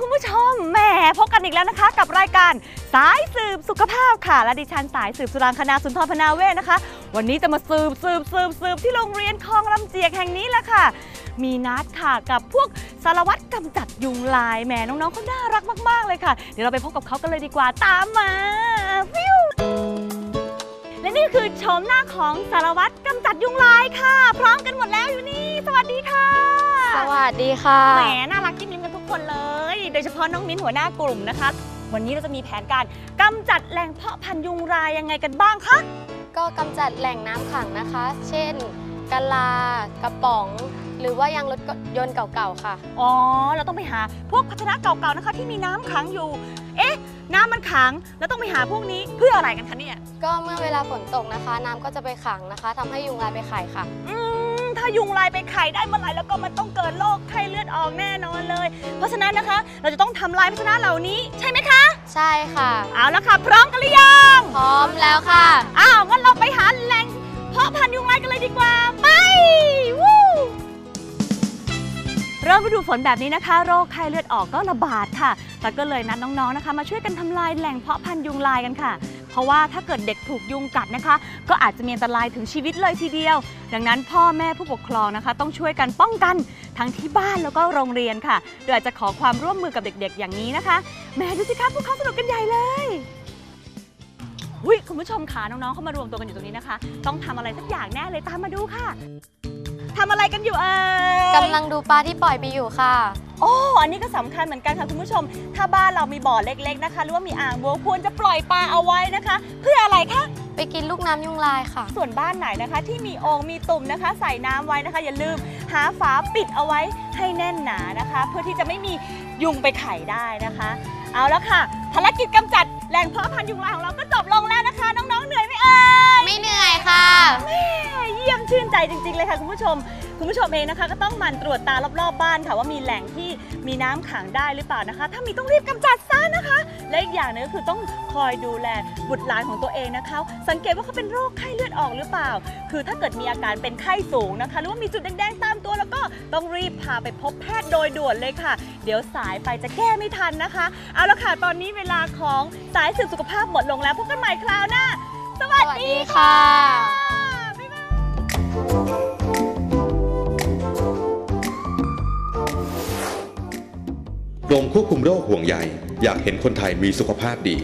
คุณผู้ชมแหมพบกันอีกแล้วนะคะ กับรายการสายสืบสุขภาพค่ะ และดิฉันสายสืบสุรางคณาสุนทรพนาเวศนะคะ วันนี้จะมาสืบสืบสืบสืบที่โรงเรียนคลองลำเจียกแห่งนี้แหละค่ะ มีนัดค่ะกับพวกสารวัตรกำจัดยุงลายแหมน้องๆเขาน่ารักมาก ๆ เลยค่ะ เดี๋ยวเราไปพบกับเขากันเลยดีกว่าตามมาฟิวและนี่คือโฉมหน้าของสารวัตรกำจัดยุงลายค่ะ พร้อมกันหมดแล้วอยู่นี่ สวัสดีค่ะ สวัสดีค่ะแหมน่ารักจิ้มลิ้มกันทุกคนเลย โดยเฉพาะน้องมิ้นหัวหน้ากลุ่มนะคะ วันนี้เราจะมีแผนการกำจัดแหล่งเพาะพันธุ์ยุงรายยังไงกันบ้างคะ ก็กำจัดแหล่งน้ำขังนะคะ เช่น กะลา กระป๋อง หรือว่ายางรถยนต์เก่าๆค่ะ อ๋อ เราต้องไปหาพวกภาชนะเก่าๆนะคะ ที่มีน้ำขังอยู่ เอ๊ะ น้ำมันขังแล้วต้องไปหาพวกนี้เพื่ออะไรกันคะเนี่ย ก็เมื่อเวลาฝนตกนะคะ น้ำก็จะไปขังนะคะทำให้ยุงลายไปไข่ค่ะ อืม ถ้ายุงลายไปไข่ได้เมื่อไหร่แล้วก็มันต้องเกิดโรคไข้เลือดออกแน่นอนเลย เพราะฉะนั้นนะคะ เราจะต้องทำลายภาชนะเหล่านี้ใช่ไหมคะ ใช่ค่ะ เอาละค่ะ พร้อมกันหรือยัง พร้อมแล้วค่ะ อ้าวงั้นเราไปหาแหล่งเพาะพันธุ์ยุงลายกันเลยดีกว่า ไปวู้เริ่มฤดูฝนแบบนี้นะคะ โรคไข้เลือดออกก็ระบาดค่ะ แต่ก็เลยนัดน้องๆนะคะ มาช่วยกันทำลายแหล่งเพาะพันธุ์ยุงลายกันค่ะเพ ราะว่าถ้าเกิดเด็กถูกยุงกัดนะคะ ก็อาจจะมีอันตรายถึงชีวิตเลยทีเดียว ดังนั้นพ่อแม่ผู้ปกครองนะคะ ต้องช่วยกันป้องกันทั้งที่บ้านแล้วก็โรงเรียนค่ะ โดยอาจจะขอความร่วมมือกับเด็กๆ อย่างนี้นะคะแม่ดูสิคะพวกเขาสนุกกันใหญ่เลยคุณผู้ชมคะน้องๆ เขามารวมตัวกันอยู่ตรงนี้นะคะ ต้องทำอะไรสักอย่างแน่เลยตามมาดูค่ะ ทำอะไรกันอยู่เอ่ยกำลังดูปลาที่ปล่อยไปอยู่ค่ะ โอ้อันนี้ก็สำคัญเหมือนกันค่ะคุณผู้ชม ถ้าบ้านเรามีบ่อเล็กๆนะคะ หรือว่ามีอ่างบัวควรจะปล่อยปลาเอาไว้นะคะ เพื่ออะไรคะ ไปกินลูกน้ำยุงลายค่ะ ส่วนบ้านไหนนะคะที่มีโอ่งมีตุ่มนะคะ ใส่น้ำไว้นะคะ อย่าลืมหาฝาปิดเอาไว้ให้แน่นหนานะคะ เพื่อที่จะไม่มียุงไปไข่ได้นะคะ เอาแล้วค่ะ ภารกิจกำจัดแหล่งเพาะพันธุ์ยุงลายของเราก็จบลงแล้วนะคะ น้องๆเหนื่อยไหมเอ่ จจริง ๆ เลยค่ะคุณผู้ชม คุณผู้ชมเองนะคะ ก็ต้องหมั่นตรวจตารอบๆบบ้านค่ะว่ามีแหล่งที่มีน้ำขังได้หรือเปล่านะคะ ถ้ามีต้องรีบกำจัดซะนะคะ และอีกอย่างหนึงก็คือต้องคอยดูแลบุตรหลานของตัวเองนะคะ สังเกตว่าเขาเป็นโรคไข้เลือดออกหรือเปล่า คือถ้าเกิดมีอาการเป็นไข้สูงนะคะ หรือว่ามีจุดแดงๆตามตัวแล้วก็ต้องรีบพาไปพบแพทย์โดยด่วนเลยค่ะ เดี๋ยวสายไปจะแก้ไม่ทันนะคะเอาละค่ะตอนนี้เวลาของสายสืบสุขภาพหมดลงแล้วพบกันใหม่คราวหน้าสวัสดีค่ะ กรมควบคุมโรคห่วงใยอยากเห็นคนไทยมีสุขภาพดี